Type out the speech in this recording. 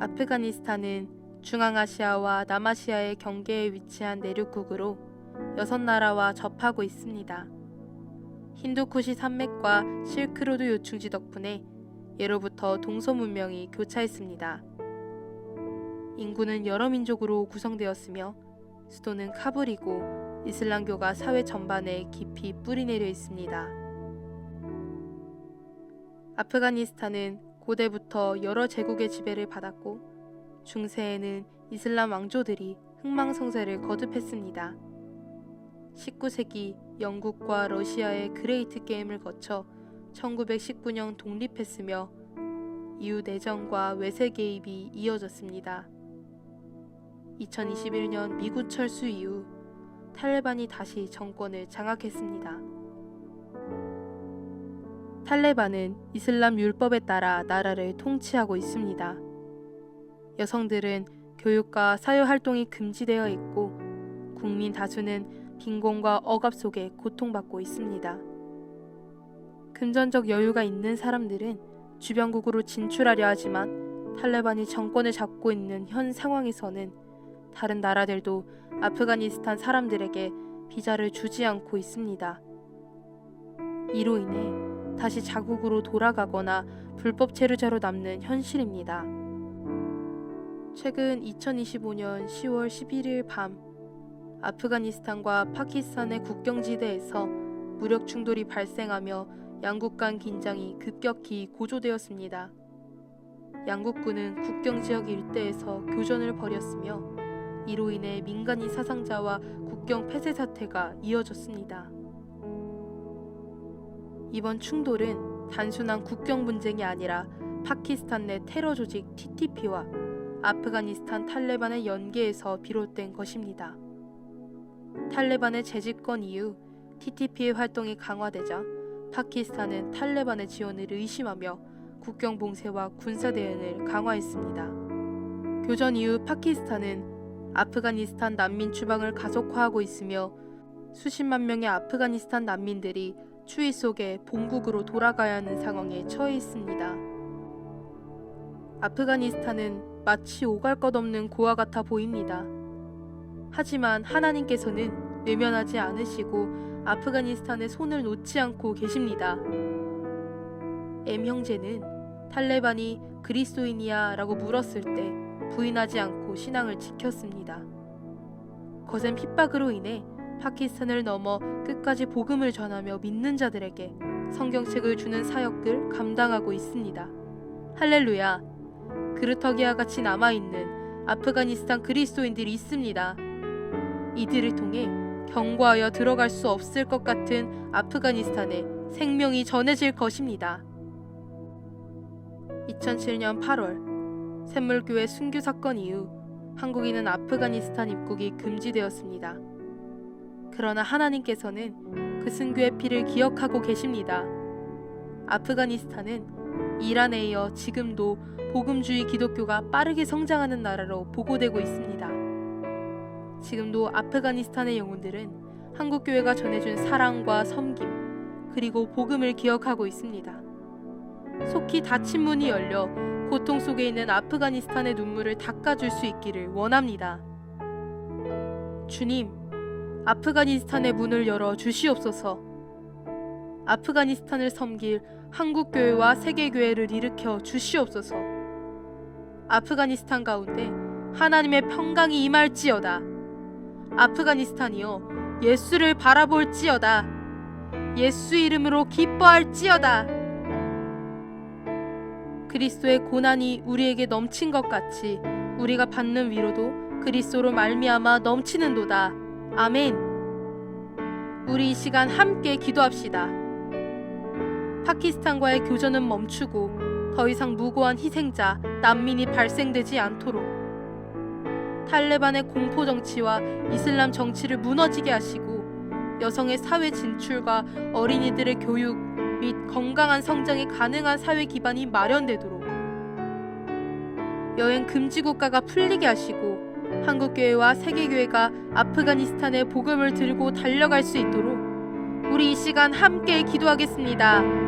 아프가니스탄은 중앙아시아와 남아시아의 경계에 위치한 내륙국으로 여섯 나라와 접하고 있습니다. 힌두쿠시 산맥과 실크로드 요충지 덕분에 예로부터 동서 문명이 교차했습니다. 인구는 여러 민족으로 구성되었으며 수도는 카불이고 이슬람교가 사회 전반에 깊이 뿌리내려 있습니다. 아프가니스탄은 고대부터 여러 제국의 지배를 받았고 중세에는 이슬람 왕조들이 흥망성쇠를 거듭했습니다. 19세기 영국과 러시아의 그레이트 게임을 거쳐 1919년 독립했으며 이후 내전과 외세 개입이 이어졌습니다. 2021년 미국 철수 이후 탈레반이 다시 정권을 장악했습니다. 탈레반은 이슬람 율법에 따라 나라를 통치하고 있습니다. 여성들은 교육과 사회 활동이 금지되어 있고 국민 다수는 빈곤과 억압 속에 고통받고 있습니다. 금전적 여유가 있는 사람들은 주변국으로 진출하려 하지만 탈레반이 정권을 잡고 있는 현 상황에서는 다른 나라들도 아프가니스탄 사람들에게 비자를 주지 않고 있습니다. 이로 인해 다시 자국으로 돌아가거나 불법 체류자로 남는 현실입니다. 최근 2025년 10월 11일 밤 아프가니스탄과 파키스탄의 국경지대에서 무력 충돌이 발생하며 양국 간 긴장이 급격히 고조되었습니다. 양국군은 국경 지역 일대에서 교전을 벌였으며 이로 인해 민간인 사상자와 국경 폐쇄 사태가 이어졌습니다. 이번 충돌은 단순한 국경 분쟁이 아니라 파키스탄 내 테러 조직 TTP와 아프가니스탄 탈레반의 연계에서 비롯된 것입니다. 탈레반의 재집권 이후 TTP의 활동이 강화되자 파키스탄은 탈레반의 지원을 의심하며 국경 봉쇄와 군사 대응을 강화했습니다. 교전 이후 파키스탄은 아프가니스탄 난민 추방을 가속화하고 있으며 수십만 명의 아프가니스탄 난민들이 추위 속에 본국으로 돌아가야 하는 상황에 처해 있습니다. 아프가니스탄은 마치 오갈 것 없는 고아 같아 보입니다. 하지만 하나님께서는 외면하지 않으시고 아프가니스탄의 손을 놓지 않고 계십니다. M 형제는 탈레반이 그리스도인이야 라고 물었을 때 부인하지 않고 신앙을 지켰습니다. 거센 핍박으로 인해 파키스탄을 넘어 끝까지 복음을 전하며 믿는 자들에게 성경책을 주는 사역을 감당하고 있습니다. 할렐루야! 그르터기와 같이 남아있는 아프가니스탄 그리스도인들이 있습니다. 이들을 통해 경과하여 들어갈 수 없을 것 같은 아프가니스탄에 생명이 전해질 것입니다. 2007년 8월 샘물교회 순교 사건 이후 한국인은 아프가니스탄 입국이 금지되었습니다. 그러나 하나님께서는 그 순교의 피를 기억하고 계십니다. 아프가니스탄은 이란에 이어 지금도 복음주의 기독교가 빠르게 성장하는 나라로 보고되고 있습니다. 지금도 아프가니스탄의 영혼들은 한국 교회가 전해준 사랑과 섬김 그리고 복음을 기억하고 있습니다. 속히 닫힌 문이 열려 고통 속에 있는 아프가니스탄의 눈물을 닦아줄 수 있기를 원합니다. 주님, 아프가니스탄의 문을 열어 주시옵소서. 아프가니스탄을 섬길 한국 교회와 세계 교회를 일으켜 주시옵소서. 아프가니스탄 가운데 하나님의 평강이 임할지어다. 아프가니스탄이여 예수를 바라볼지어다. 예수 이름으로 기뻐할지어다. 그리스도의 고난이 우리에게 넘친 것 같이 우리가 받는 위로도 그리스도로 말미암아 넘치는도다. 아멘. 우리 이 시간 함께 기도합시다. 파키스탄과의 교전은 멈추고 더 이상 무고한 희생자, 난민이 발생되지 않도록 탈레반의 공포 정치와 이슬람 정치를 무너지게 하시고 여성의 사회 진출과 어린이들의 교육 및 건강한 성장이 가능한 사회 기반이 마련되도록 여행 금지 국가가 풀리게 하시고 한국 교회와 세계 교회가 아프가니스탄의 복음을 들고 달려갈 수 있도록 우리 이 시간 함께 기도하겠습니다.